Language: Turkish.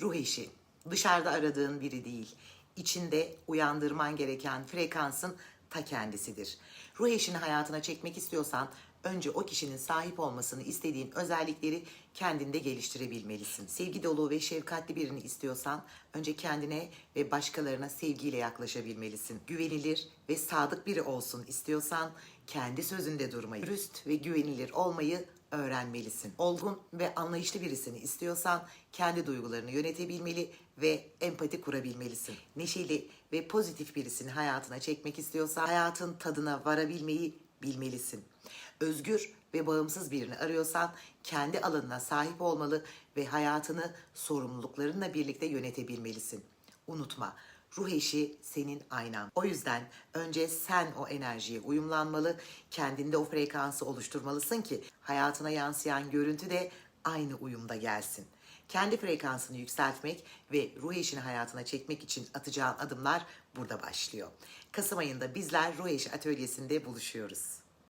Ruh eşi, dışarıda aradığın biri değil, içinde uyandırman gereken frekansın ta kendisidir. Ruh eşini hayatına çekmek istiyorsan önce o kişinin sahip olmasını istediğin özellikleri kendinde geliştirebilmelisin. Sevgi dolu ve şefkatli birini istiyorsan önce kendine ve başkalarına sevgiyle yaklaşabilmelisin. Güvenilir ve sadık biri olsun istiyorsan kendi sözünde durmayı, dürüst ve güvenilir olmayı öğrenmelisin. Olgun ve anlayışlı birisini istiyorsan kendi duygularını yönetebilmeli ve empati kurabilmelisin. Neşeli ve pozitif birisini hayatına çekmek istiyorsan hayatın tadına varabilmeyi bilmelisin. Özgür ve bağımsız birini arıyorsan kendi alanına sahip olmalı ve hayatını sorumluluklarınla birlikte yönetebilmelisin. Unutma, ruh eşi senin aynan. O yüzden önce sen o enerjiye uyumlanmalı, kendinde o frekansı oluşturmalısın ki hayatına yansıyan görüntü de aynı uyumda gelsin. Kendi frekansını yükseltmek ve ruh eşini hayatına çekmek için atacağın adımlar burada başlıyor. Kasım ayında bizler ruh eşi atölyesinde buluşuyoruz.